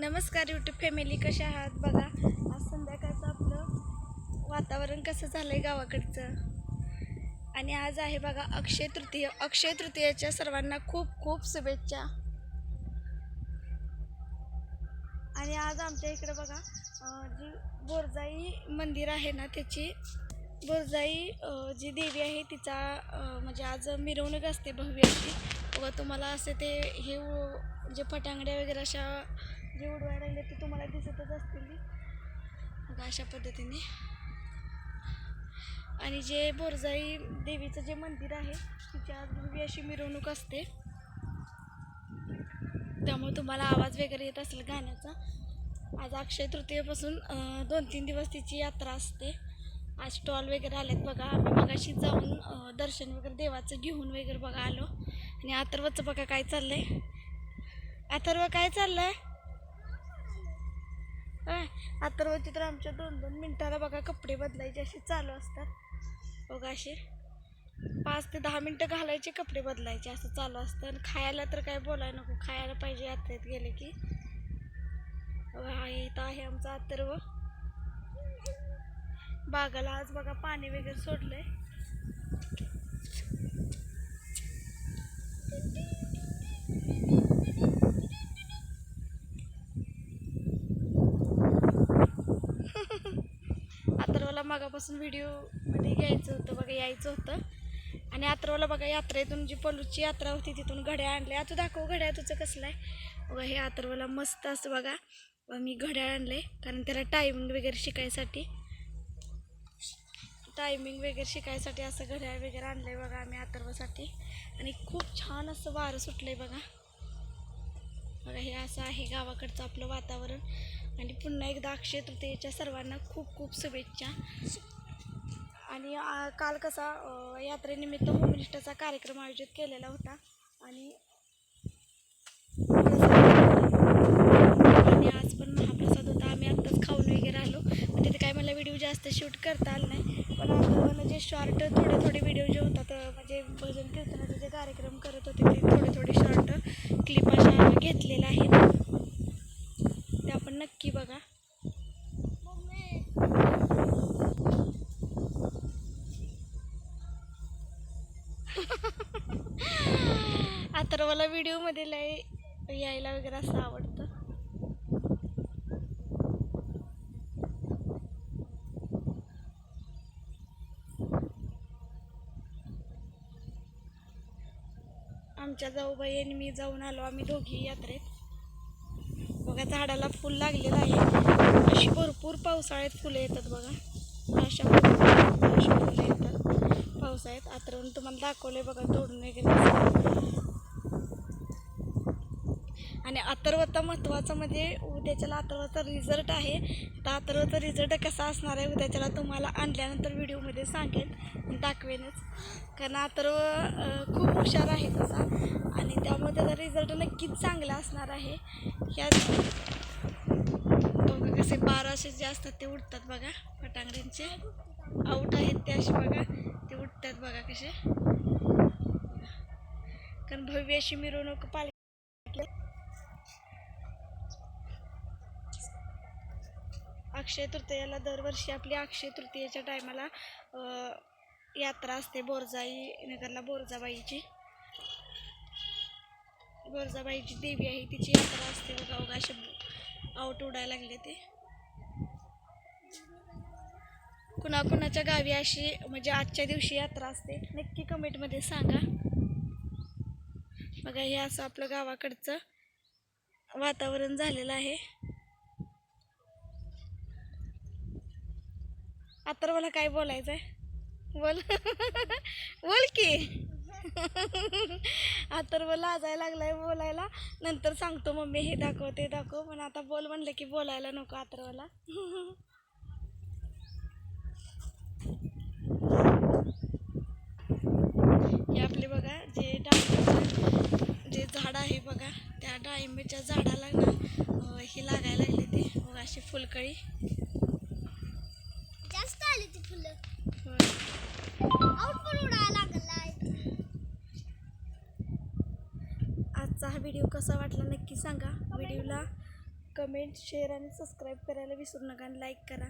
नमस्कार YouTube family कशा आहात? बघा आज संध्याकाळचं आपलं वातावरण कसं झालं आहे गावाकडचं. आणि आज आहे बघा अक्षय तृतीय अक्षय तृतीयाच्या सर्वांना खूप खूप शुभेच्छा. आणि आज आमच्या इकडं बघा जी बोरजाई मंदिर आहे ना त्याची बोरजाई जी देवी आहे तिचा म्हणजे आज मिरवणूक असते भव्य अशी. व तुम्हाला असे ते हे जे फटांगड्या वगैरे अशा जे उडवायला राहिले ते तुम्हाला दिसतच असतील. बघा अशा पद्धतीने. आणि जे बोरजाई देवीचं जे मंदिर आहे तिची आज भव्य अशी मिरवणूक असते. त्यामुळे तुम्हाला आवाज वगैरे येत असेल गाण्याचा. आज अक्षय तृतीयेपासून दोन तीन दिवस तिची यात्रा असते. आज स्टॉल वगैरे आलेत बघा. आम्ही मगाशी जाऊन दर्शन वगैरे देवाचं घेऊन वगैरे बघा आलो. आणि अथर्वचं बघा काय चाललंय. अथर्व काय चाललंय? आहे अथर्वची तर आमच्या दोन दोन मिनटाला बघा कपडे बदलायचे असे चालू असतात. बघा असे. पाच ते दहा मिनटं घालायचे कपडे बदलायचे असं चालू असतं. आणि खायला तर काय बोलायला नको. खायला पाहिजे यात्रेत गेले की. हा इथं आहे आमचा अथर्व. बागाला आज बघा पाणी वगैरे सोडलंय. अथर्वला मागापासून व्हिडिओमध्ये घ्यायचं होतं बघा यायचं होतं. आणि अथर्वला बघा यात्रेतून जी पलूची यात्रा होती तिथून घड्याळ आणले. आता दाखव घड्याळ तुझं कसलं आहे? बघा हे अथर्वला मस्त असं बघा. व मी घड्याळ आणले कारण त्याला टायमिंग वगैरे शिकायसाठी. टायमिंग वगैरे शिकायसाठी असं घड्याळ वगैरे आणलं आहे बघा आम्ही अथर्वसाठी. आणि खूप छान असं वारं सुटलं आहे बघा. बघा हे असं आहे गावाकडचं आपलं वातावरण. आणि पुन्हा एकदा अक्षय तृतीयेच्या सर्वांना खूप खूप शुभेच्छा. आणि काल कसा यात्रेनिमित्त होमनिष्ठाचा कार्यक्रम आयोजित केलेला होता. आणि आणि आज पण महाप्रसाद होता. आम्ही आत्ताच खाऊन वगैरे आलो. पण तिथे काय मला व्हिडिओ जास्त शूट करता आला नाही. पण आता जे शॉर्ट थोडे थोडे व्हिडिओ जे होतात म्हणजे भजन कीर्तनाचे जे कार्यक्रम करत होते ते थोडे थोडे शॉर्ट क्लिप अशा घेतलेल्या आहेत. नक्की बघा. आता मला व्हिडिओमध्ये लय यायला वगैरे असं आवडतं. आमच्या जाऊबाई आणि मी जाऊन आलो आम्ही दोघी यात्रेत. बघा झाडाला फुल लागलेलं आहे. अशी भरपूर पावसाळ्यात फुलं येतात बघा. अशा अशी फुलं येतात. पावसाळ्यात आतरवून तुम्हाला दाखवलंय बघा तोडून वगैरे. आणि अथर्वता महत्त्वाचं म्हणजे उद्याच्याला अथर्वाचा रिझल्ट आहे. तर अथर्वाचा रिझल्ट कसा असणार आहे उद्याच्याला तुम्हाला आणल्यानंतर व्हिडिओमध्ये सांगेन दाखवेनच. कारण अथर्व खूप हुशार आहे तसा. आणि त्यामुळे त्याचा रिझल्ट नक्कीच चांगला असणार आहे. ह्या बघा कसे बारा असे जे असतात ते उडतात बघा. फटांगड्यांचे आऊट आहेत ते असे बघा. ते उडतात बघा कसे. कारण भव्य अशी मिरवणूक पाल अक्षय तृतीयाला दरवर्षी आपली अक्षय तृतीयेच्या टायमाला यात्रा असते बोरजाई नगरला बोरजाबाईची. बोरजाबाईची देवी आहे तिची यात्रा असते बघा बघा असे आऊट उडायला लागले ते. कुणाकुणाच्या गावी अशी म्हणजे आजच्या दिवशी यात्रा असते. नक्की कमेंटमध्ये सांगा. बघा हे असं आपलं गावाकडचं वातावरण झालेलं आहे. आता मला काय बोलायचं आहे बोल. बोल की. आता लाजायला लागलाय बोलायला. नंतर सांगतो मम्मी हे दाखव ते दाखव. पण आता बोल म्हणलं की बोलायला नको अथर्वला हे आपले बघा जे डाळिंबाचं जे झाड आहे बघा त्या डाळिंबीच्या झाडाला ना ही लागायला लागली ती. मग अशी फुलकळी. कसा वाटला नक्की सांगा. व्हिडिओला कमेंट शेअर आणि सबस्क्राईब करायला विसरू नका आणि लाईक करा.